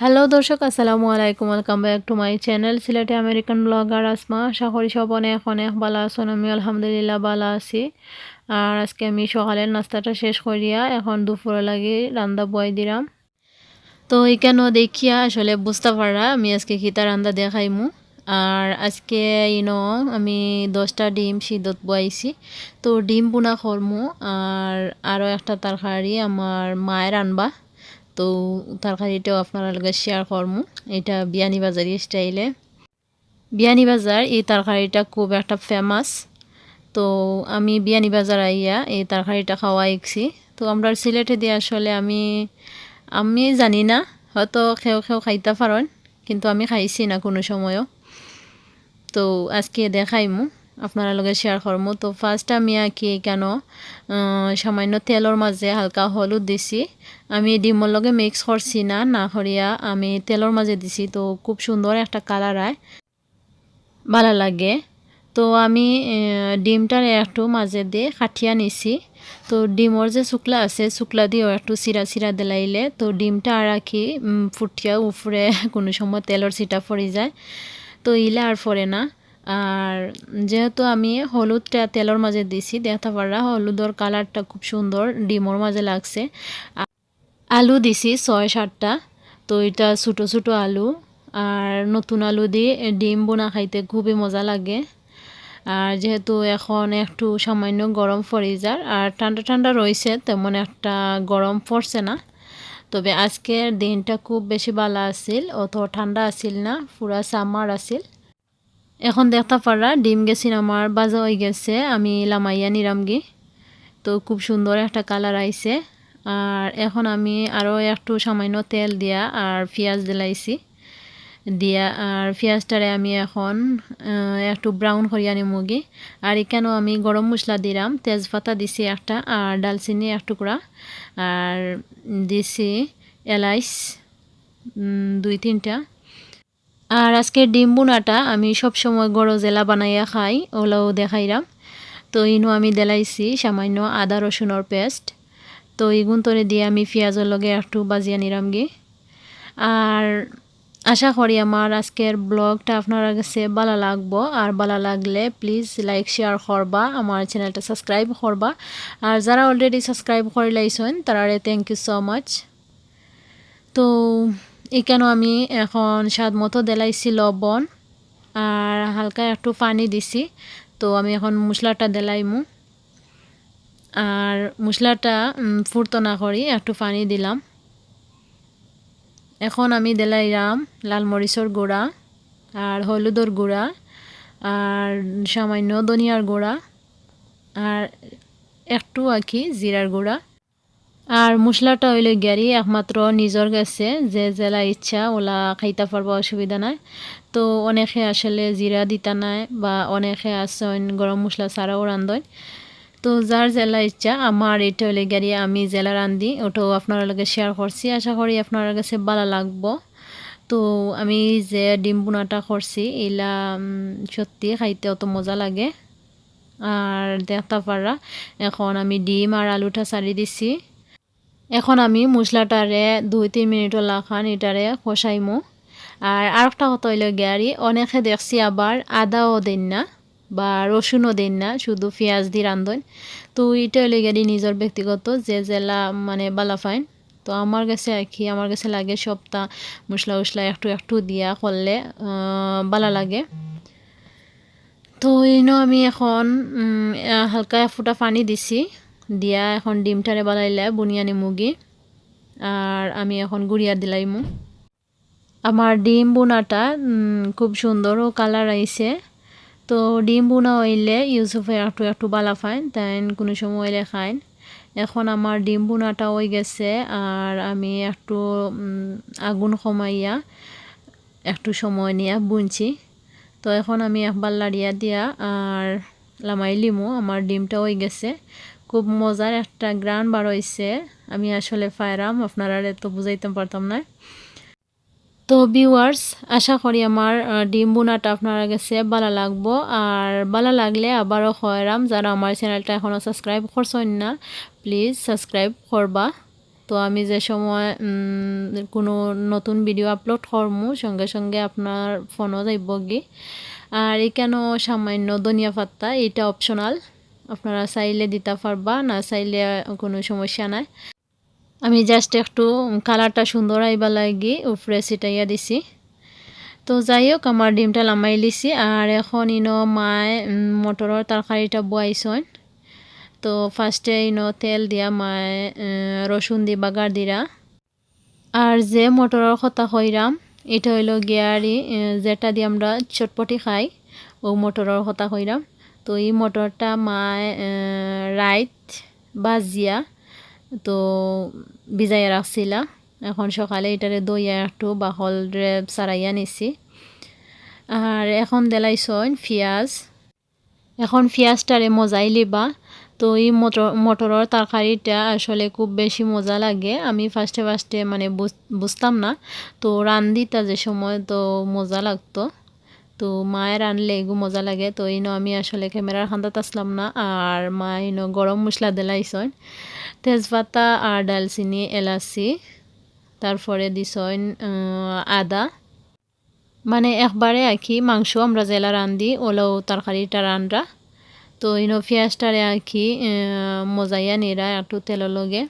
Hello দর্শক, আসসালামু আলাইকুম। Welcome back to my channel সিলেটে আমেরিকান ব্লগার আসমা। আশা করি সব অনেক অনেক ভালো আছেন আমি আলহামদুলিল্লাহ ভালো আছি। আর আজকে আমি সকালের নাস্তাটা শেষ করিয়া এখন দুপুরে লাগি রান্দা বয় দিলাম। তো এখানেও দেখিয়া আসলে বুঝতে পারা আমি আজকে কিতা রান্দা দেখাইমু। আর আজকে ইনো আমি দশটা ডিম সিদ্ধত বয়াইছি তো ডিম বোনা করমু, আর আরও একটা তরকারি আমার মায়ের আনবা। তো তরকারিটাও আপনারা লগে শেয়ার করমু। এটা বিয়ানি বাজারি স্টাইলে বিয়ানি বাজার এই তরকারিটা খুব একটা ফেমাস তো আমি বিয়ানি বাজার আইয়া এই তরকারিটা খাওয়া ইকছি তো আমরা সিলেটে দিয়ে আসলে আমি আমি জানি না, হয়তো খেও খেও খাইতে পারেন, কিন্তু আমি খাইছি না কোনো সময়ও। তো আজকে দেখাইমু। আপনারা লগে শেয়ার করমু। তো ফার্স্ট আমি আঁকি কেন সামান্য তেলের মাঝে হালকা হলুদ দিছি। আমি ডিমর লগে মিক্স করছি না না করিয়া আমি তেলের মাঝে দিছি। তো খুব সুন্দর একটা কালার আয় ভালো লাগে। তো আমি ডিমটার একটু মাঝে দিয়ে খাটিয়া নিছি। তো ডিমর যে শুক্লা আছে, শুক্লা দিয়েও একটু চিরা চিরা দিলাইলে। তো ডিমটা আর কি ফুটিয়া উফরে কোনো সময় তেলের চিটা পড়ে যায়। তো ইলে আর পরে না। আর যেহেতু আমি হলুদটা তেলের মাঝে দিছি, দেখতে পারা হলুদর কালারটা খুব সুন্দর, ডিমর মাঝে লাগছে। আলু দিছি ছয় সাতটা তো এটা ছোটো ছোটো আলু। আর নতুন আলু দিয়ে ডিম বোনা খাইতে খুবই মজা লাগে। আর যেহেতু এখন একটু সামান্য গরম যার আর ঠান্ডা ঠান্ডা রয়েছে, তেমন একটা গরম পড়ছে না। তবে আজকের দিনটা খুব বেশি ভালো আছিল, অত ঠান্ডা আছিল না, পুরা সামার আছিল। এখন দেখতে পারা ডিম গেছি আমার বাজা হয়ে গেছে। আমি লামাইয়া নিরামগি। তো খুব সুন্দর একটা কালার আইছে। আর এখন আমি আরও একটু সামান্য তেল দিয়া আর পেঁয়াজ দিলাইছি। দিয়া আর পেঁয়াজটারে আমি এখন একটু ব্রাউন করিয়া মুগি আর এখানেও আমি গরম মশলা দিলাম, তেজপাতা দিছি একটা আর ডালচিনি এক টুকরা। আর দিছি এলাইচ দুই তিনটা। আর আজকে ডিম বুনাটা আমি সব সময় গড় জেলা বানাইয়া খাই, ওলাও দেখাইরাম। তো ইনো আমি দেলাইছি সামান্য আদা রসুনের পেস্ট। তো ইগুন তরে দিয়ে আমি পেঁয়াজের লগে একটু বাজিয়া নিলামগে আর আশা করি আমার আজকের ব্লগটা আপনার কাছে ভালো লাগবো। আর ভালো লাগলে প্লিজ লাইক, শেয়ার করবা, আমার চ্যানেলটা সাবস্ক্রাইব করবা। আর যারা অলরেডি সাবস্ক্রাইব করে লাইছেন তারা থ্যাংক ইউ সো মাচ তো এখানেও আমি এখন স্বাদ মতো দেলাইছি লবণ আর হালকা একটু পানি দিছি। তো আমি এখন মশলাটা দেলাইমু। আর মশলাটা ফুরতো না করি, একটু পানি দিলাম। এখন আমি দিলাইলাম লাল মরিচর গুঁড়া আর হলুদর গুঁড়া আর সামান্য ধনিয়ার গুঁড়া আর একটু আঁকি জিরার গুঁড়া। আর মশলাটা হইলে গিয়ারি একমাত্র নিজের কাছে, যে জেলা ইচ্ছা, ওলা খাইতে পারব, অসুবিধা নাই। তো অনেকে আসলে জিরা দিতা নাই, বা অনেকে আসেন গরম মশলা ছাড়াও রান্ধন। তো যার জেলা ইচ্ছা, আমার এটা হলে গাড়ি আমি জেলা রান্ধি, ওটাও আপনার লগে শেয়ার করছি। আশা করি আপনার কাছে ভালো লাগবো। তো আমি যে ডিম বোনাটা করছি এলা সত্যি খাইতে অত মজা লাগে। আর দেখতে পারা এখন আমি ডিম আর আলুটা সারি দিছি। এখন আমি মশলাটারে দুই, তিন মিনিটও লাখান এটারে কষাইমো আর আরেকটা কথা হইল গাড়ি অনেকে দেখছি আবার আদাও দেন না বা রসুনও দেন না, শুধু পেঁয়াজ দিয়ে রান্ধন তো এটা হইলে গাড়ি নিজের ব্যক্তিগত যে জেলা মানে বালা ফাইন তো আমার কাছে আর কি, আমার কাছে লাগে সপ্তাহ মশলা উশলা একটু একটু দিয়া করলে বালা লাগে। তো এই আমি এখন হালকা ফুটা পানি দিছি। দিয়া এখন ডিমটারে বানাইলে বুনিয়ানি মুগি, আর আমি এখন গুড়িয়া দিলাইমু। আমার ডিম বোনাটা খুব সুন্দর ও কালার আইছে। তো ডিম বোনা হইলে ইউসুফে একটু একটু বালা ফাইন তাই কোনো সময় খাইন। এখন আমার ডিম বোনাটা হয়ে গেছে, আর আমি একটু আগুন কমাইয়া একটু সময় নিয়ে বুনছি। তো এখন আমি একবার লাড়িয়া দিয়া আর লামাই লিমু, আমার ডিমটা হয়ে গেছে। খুব মজার একটা গ্রান বার হয়েছে আমি আসলে ফায়রাম আপনারা তো বুঝাইতে পারতাম না। তো ভিউয়ার্স আশা করি আমার ডিম বোনাটা আপনার কাছে ভালো লাগবো। আর ভালো লাগলে আবারও হয়রাম যারা আমার চ্যানেলটা এখনও সাবস্ক্রাইব করছেন না প্লিজ সাবস্ক্রাইব করবা। তো আমি যে সময় কোনো নতুন ভিডিও আপলোড করমু, সঙ্গে সঙ্গে আপনার ফোনও যাইব গি। আর এখানেও সামান্য ধনিয়া পাত্তা এটা অপশনাল আপনারা চাইলে দিতে পারবা, না চাইলে কোনো সমস্যা নাই। আমি জাস্ট একটু কালারটা সুন্দর আইবা লাগি, উপরে ছিটাইয়া দিছি। তো যাই হোক, আমার ডিমটা লামাই লিছি, আর এখন ইনো মায় মটরের তরকারিটা বয়াইছন তো ফার্স্টে ইনো তেল দিয়া মায় রসুন দি বাগার দিরা আর যে মটরের কথা কইরাম এটা হইল গিয়ারি যেটা দিয়ে আমরা চটপটি খাই, ও মটরের কথা কইরাম তো এই মটরটা মায় রাইত বাজিয়া তো ভিজাইয়া রাখছিলা। এখন সকালে এটারে দইয়া একটু বাহলরে সারাইয়া নিছি। আর এখন দেলাইছন পিঁয়াজ এখন পেঁয়াজটারে মজাই লিবা। তো এই মটর মটরের তরকারিটা আসলে খুব বেশি মজা লাগে। আমি ফার্স্টে ফার্স্টে মানে বুঝ- বুঝতাম না। তো রান্দিতা যে সময় তো মজা লাগতো। তো মায়ের রানলে এগু মজা লাগে। তো ইনো আমি আসলে ক্যামেরার খান্দাত আসলাম না। আর মা ইনো গরম মশলা দিলাইছন তেজপাতা আর ডালচিনি, এলাচি, তারপরে দিছন আদা। মানে একবারে আঁকি মাংস আমরা জেলা রান্ধি ওলাও তরকারিটা রান্না তো ইনো পেঁয়াজটারে আঁকি মজাইয়া নিরা একটু তেলের লগে।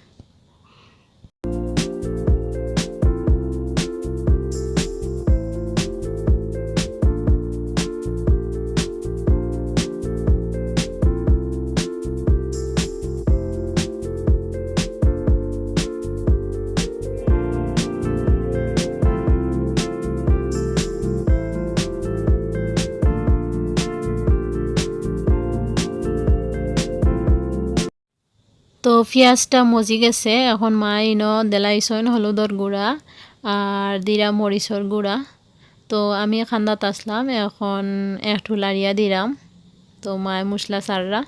পেঁয়াজটা মজি গেছে, এখন মা ইনো দেলাইছন হলুদর গুঁড়া আর দিরা মরিচর গুঁড়া। তো আমি খান্দাত আসলাম এখন একটু লাড়িয়া দিলাম তো মায় মশলা সাররা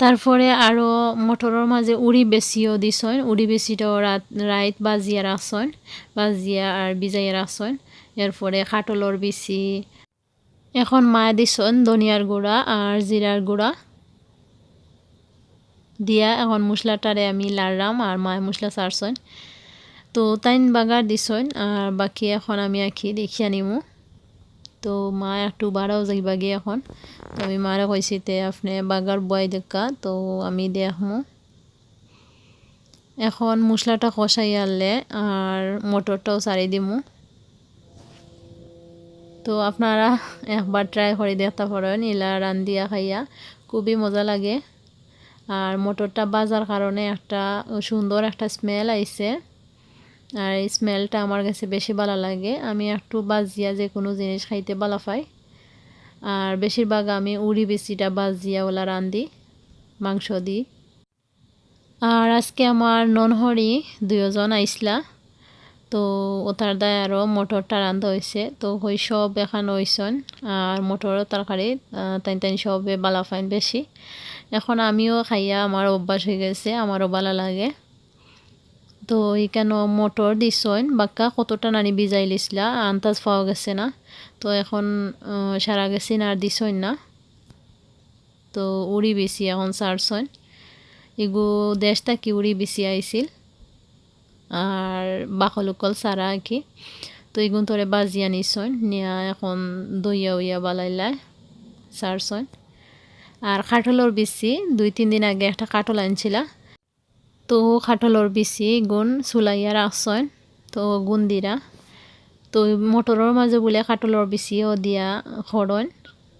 তারপরে আরও মটরের মাঝে উড়ি বেশিও দিছন উড়ি বেশিটাও রাত রাইত বাজিয়া রাখছন বাজিয়া আর বিজাইয়া রাখছন এরপরে খাটলর বিচি। এখন মায় দিছন ধনিয়ার গুঁড়া আর জিরার গুঁড়া। দিয়া এখন মশলাটারে আমি লাড়লাম আর মায় মশলা সারছন তো তাইন বাগার দিছন আর বাকি এখন আমি আঁকি দেখিয়া নিমু তো মা একটু বাড়াও যাইবা গিয়ে এখন। তো আমি মারে কইছি তে আপনি বাগার বয় দেখা, তো আমি দেখমু। এখন মশলাটা কষাই আনলে আর মটরটাও সারি দিমু। তো আপনারা একবার ট্রাই করে দেখতে পারেন ইলা রান্দিয়া খাইয়া খুবই মজা লাগে। আর মোটরটা বাজার কারণে একটা সুন্দর একটা স্মেল আইছে। আর এই স্মেলটা আমার কাছে বেশি ভালো লাগে। আমি একটু বাজিয়া যে কোনো জিনিস খাইতে ভালো পাই। আর বেশিরভাগ আমি উড়ি বেশিটা বাজিয়া ওলা রান্ধি, মাংস দিই। আর আজকে আমার ননহরি দুজন আইসলা। তো ওটার দায় আরও মটরটা রান্ধা হয়েছে তো হই সব এখন হয়েছেন আর মটরের তরকারি তাই তাই সবে বালা ফাইন বেশি। এখন আমিও খাইয়া আমার অভ্যাস হয়ে গেছে, আমারও ভালো লাগে। তো এখানে মটর দিছইন বাক্কা কতটা নানি বিজাই লিসলা আন্তাজ পাওয়া গেছে না। তো এখন সারা গেছি না আর দিছইন না। তো উড়ি বেশি এখন সারছইন এগু দেশটা কি উড়ি বেশি আইছিল? আর বাকলুকল সারা আর কি তো এগুন তোরে বাজিয়া নিছইন নিয়া এখন দইয়া উইয়া বালাইলাই সারছইন আর কাঠলের বিচি, দুই তিন দিন আগে একটা কাঠল আনছিলা। তো কাঠলের বিচি গুণ চুলাইয়া রাখছেন, তো গুণ দিরা। তো মটরের মাঝে বলে কাঠলের বিচিও দিয়া খড়ন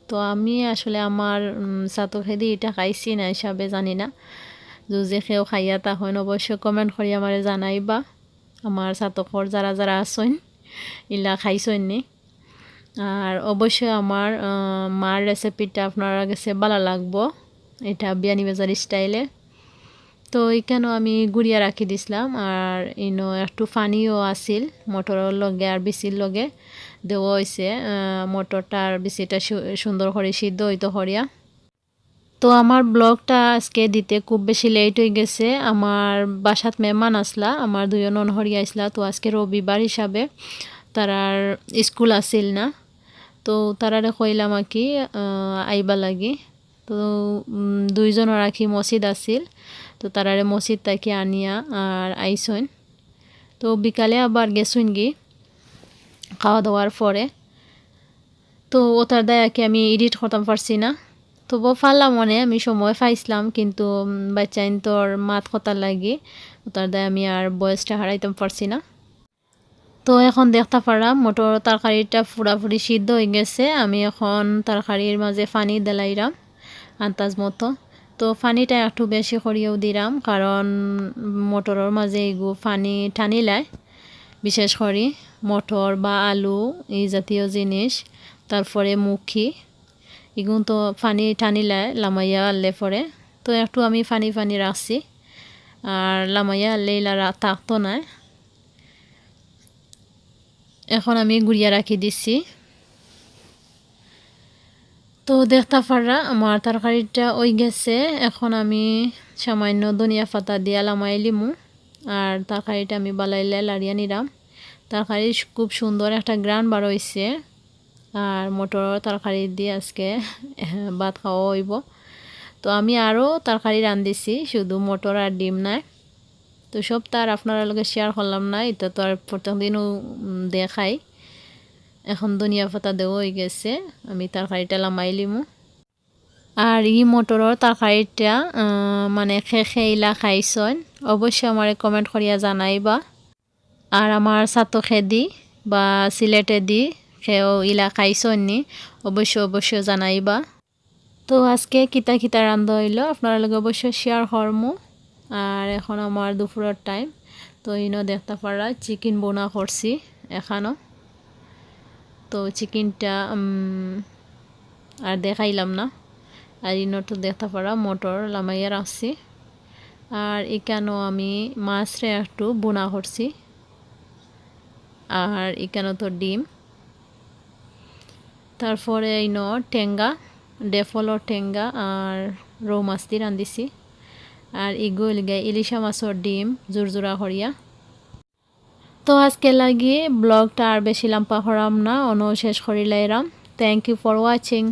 তো আমি আসলে আমার সাতো খেদি এটা খাইছি না হিসাবে জানি না। যে খেয়েও খাইয়া তখন অবশ্যই কমেন্ট করে আমার জানাইবা। আমার সাতকর যারা যারা আছেন, ইলা খাইছেন নি? আর অবশ্যই আমার মার রেসিপিটা আপনারা কাছে ভালো লাগবো। এটা বিয়ানি বাজার স্টাইলে তো এখানেও আমি গুড়িয়া রাখি দিছিলাম। আর ইনো একটু ফানিও আছিল মটরের লগে আর বিচির লগে। দেওয়া হয়েছে মটরটা আর বিচিটা সুন্দর করে সিদ্ধ হইতো হরিয়া তো আমার ব্লগটা আজকে দিতে খুব বেশি লেট হয়ে গেছে। আমার বাসাত মেহমান আসলা, আমার দুজন অনহরি আসলা তো আজকে রবিবার হিসাবে তারার স্কুল আসিল না। তো তারারে কইলাম কি আইবা লাগি। তো দুইজনের রাখি মসজিদ আছিল তো তারারে মসজিদ তাকে আনিয়া আর আইসইন। তো বিকালে আবার গেছুন গি খাওয়া দাওয়ার পরে। তো ওটার দায়াকে আমি এডিট করতাম পারছি না। তবুও ফারলাম মনে, আমি সময় পাইছিলাম, কিন্তু বাচ্চাইন তোর মাত কথার লাগি। তার দায় আমি আর বয়সটা হারাইতাম পারছি না। তো এখন দেখতে পারলাম, মোটর তরকারিটা পুরাপুরি সিদ্ধ হয়ে গেছে। আমি এখন তরকারির মাঝে পানি দিলাইরাম আন্তাজ মতো। তো পানিটা একটু বেশি করিয়েও দিলাম, কারণ, মোটরের মাঝে এগু পানি টানিলায় বিশেষ করে মটর বা আলু এই জাতীয় জিনিস, তারপরে মুখি। এগুলো তো পানি টানিলায় লামাইয়া আনলে পরে। তো একটু আমি পানি ফানি রাখছি। আর লামাইয়া আনলে ইলা থাকতো না এখন আমি গুড়িয়া রাখি দিচ্ছি তো দেখতা পাররা আমার তরকারিটা ওই গেছে। এখন আমি সামান্য ধনিয়া পাতা দিয়া লামাই লিমু। আর তরকারিটা আমি বালাইলে লাড়িয়া নিলাম তরকারি খুব সুন্দর একটা গ্রান বার হয়েছে আর মটর তরকারি দিয়ে আজকে ভাত খাওয়া হইব। তো আমি আরও তরকারি রান্ধিছি, শুধু মটর আর ডিম নাই। তো সব তার আপনারা লগে শেয়ার করলাম না, এটা তো আর প্রত্যেক দিনও দেখাই। এখন ধনিয়া পাতা দেওয়া হয়ে গেছে, আমি তরকারিটা লামাই লিমু। আর ই মটরের তরকারিটা মানে খে খেইলা খাইছন, অবশ্যই আমার কমেন্ট করিয়া জানাইবা। আর আমার সাতো খেদি বা সিলেটে দি খেয়েও ইলা খাইছন নি অবশ্যই অবশ্যই জানাইবা। তো আজকে কিতা কিতা রান্ধা হইল আপনারা লগে অবশ্যই শেয়ার করমু আর এখন আমার দুপুরের টাইম তো ইনো দেখতে পারা চিকেন বোনা করছি এখানো। তো চিকেনটা আর দেখাইলাম না। আর ইনোটো দেখতে পারা মোটর লামাইয়া রাখছি আর এখানেও আমি মাছরে একটু বোনা করছি আর এখানে তো ডিম। তারপরে ইন টেঙ্গা, ডেফলর টেঙ্গা আর রৌ মাছ দিয়ে রান্ধিছি। আর ইগুল গে ইলিশা মাছর ডিম জোরজোড়া হরিয়া তো আজকে লাগি ব্লগটা আর বেশি লাম্পা হরাম না অন শেষ করিলাম থ্যাংক ইউ ফর ওয়াচিং